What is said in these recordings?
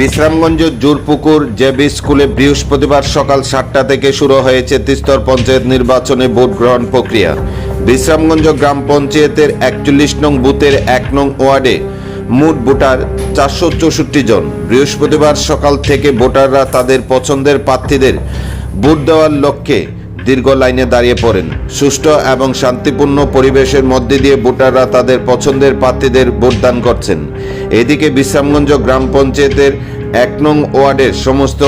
Bishramganj Jorpukur JB স্কুলে বৃহস্পতিবার সকাল সাতটা থেকে শুরু হয়েছে তিস্তর পঞ্চায়েত নির্বাচনে ভোট গ্রহণ প্রক্রিয়া। বিশ্রামগঞ্জ গ্রাম পঞ্চায়েতের একচল্লিশ নং বুথের এক নং ওয়ার্ডে মোট ভোটার চারশো চৌষট্টি জন। বৃহস্পতিবার সকাল থেকে ভোটাররা তাদের পছন্দের প্রার্থীদের ভোট দেওয়ার লক্ষ্যে দীর্ঘ লাইনে দাঁড়িয়ে পড়েন। সুষ্ঠু এবং শান্তিপূর্ণ পরিবেশের মধ্যে দিয়ে ভোটাররা তাদের পছন্দের প্রার্থীদের ভোটদান করছেন। এদিকে বিশ্রামগঞ্জ গ্রাম পঞ্চায়েতের এক নং ওয়ার্ডের সমস্ত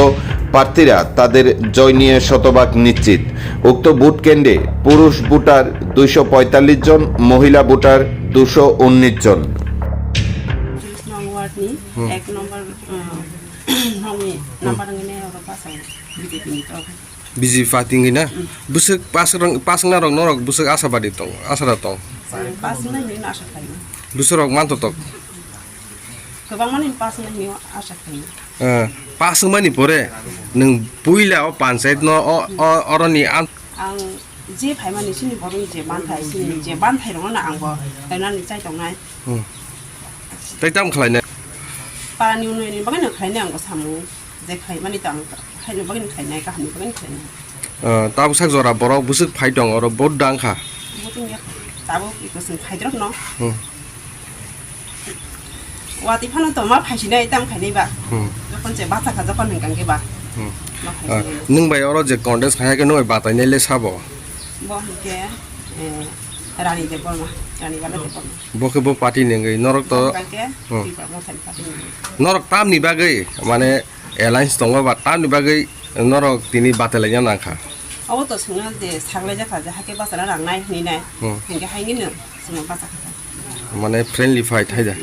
প্রার্থীরা তাদের জয় নিয়ে শতভাগ নিশ্চিত। উক্ত ভোট কেন্দ্রে পুরুষ ভোটার দুইশো পঁয়তাল্লিশ জন মহিলা ভোটার দুশো উনিশ জন। Terus biji fating ina busuk pasrang pasang narong norok busuk asa badi tong asa datong pasang ini asa kayu busuk rok mantu tok kebang mana pasang ini asa kayu eh pasang mana pore neng buila o pansait no o orang ni an ang je pai mana sini baru je bantai sini je bantai dong na ang bo kena ni cai dong nai tapi tam kelainan ปลานิวเนยนี่บ้านหนึ่งใครเนี่ยก็ทำเจ๊ใครมันนี่ต่าง खायनो बगिन खायनाय गाहामनि बगिन खायनाय ताबो साक जरा बर बुसुक phi दं अर बहुत दांखा ताबो इकोसन फाइद्रब न वाति फानो त मा फाइसिनाय दाम खायनाय बा जखन जे बाचा खा जखन हंगां गेबा नों बाय अर जे कन्डेन्स खायाखै नय बातायनाय ले साबो बहके रानी दे बरमा रानी वाला दे बरमा बखे बो पार्टी नेंगै नरक त नरक ताम नि बागै माने एलायन्स दङ बा टाउननि बागै नरक दिनै बादायलायनो नांखा अबोथ' सोङो जे साग्लाय जाखा जाहाथे बाजारा रांनाय हैनाय बेहायनो जोङो बाजारखौ माने फ्रेन्डलि फाइट हायजा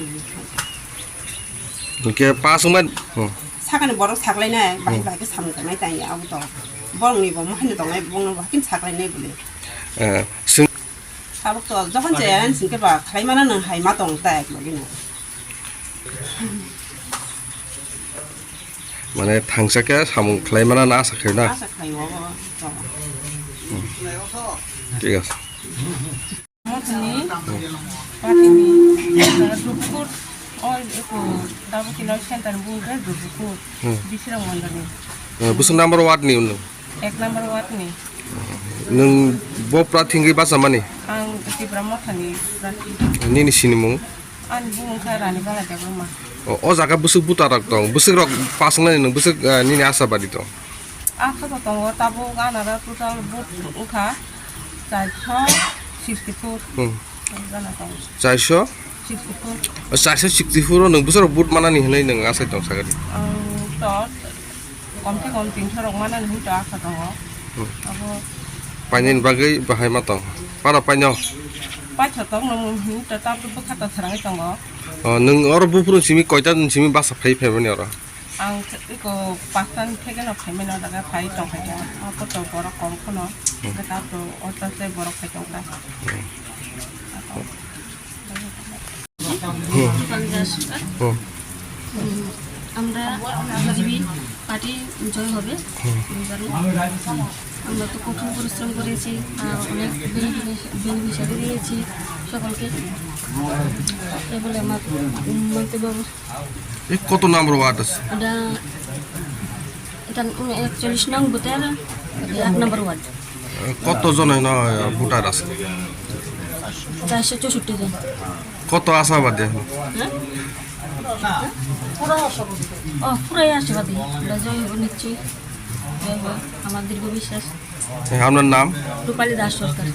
इनके पास उमद सागानि बर' साग्लायनाय बाहाय बाहायखौ सामगानाय दायो आबोथ' बरंनि बो माहायनो दङ बरंनि बाहायखौ साग्लायनाय बोले सों आबोथ' जखन जे एलायन्स इनके बा खालायमाना नों हायमा दं दाय लगिनो তাই লগিনো माने थांसाके सामुं खालायमाना ना आसाखै ना আশা খাইও তো ঠিক আছে Motini, Patini, Dukur, all itu, dapat kilo center bunga Dukur, bisirang mandani. बुसुं number वार्डनि उन Ek number wat ni, नों ब प्राथिंगै बासा माने ang iti Motani, berarti निनि सिनिमुं Ani. Oh, oh oza ka busuk buta rak tong, busuk rok pasangan ini, busuk ini ni asa badi tong. Aku ba tong, wa tabu ada ra puta but uka, jaisho sixty four. Hmm. Jaisho. Sixty. Oh, nung busuk rok but mana nih, nih nung asa tong sakari. Oh, tot. Komte kom rok mana nih, uta asa tong. Hmm. Panjen bagai bahaya matang. Para panjang. পাইছা তং হিনটা তাপ তো খাতা ছাড়াই তং নং or বুপুর Jimmy কয়টা দিন জিমি বাসা ফাই ফাইমেন অর আং ইকো পাঁচটান থেকে না ফাইমেন অর লাগা ফাই তং খাইতা আপো তো বড় কম কোন তাপ তো অটাতে বড় খাই তং না আমরা বিজেপি পার্টি জয় হবে আমরা তো কঠিন পরিশ্রম করেছি আর অনেক বেনিফিশিয়ারি দিয়েছি সকলকে। এ বলে আমার মন্তব্য। কত নাম্বার ওয়ার্ড আছে? এটা এটা একচল্লিশ নং বুথের এক নম্বর ওয়ার্ড। কতজন ভোটার আছে? চারশো চৌষট্টি জন। কত আশাবাদী হ্যাঁ? ও পুরাই আশীর্বাদী আমরা জয় নিশ্চয়ই। আমার দীর্ঘ বিশ্বাস আপনার নাম? রূপালী দাস সরকার।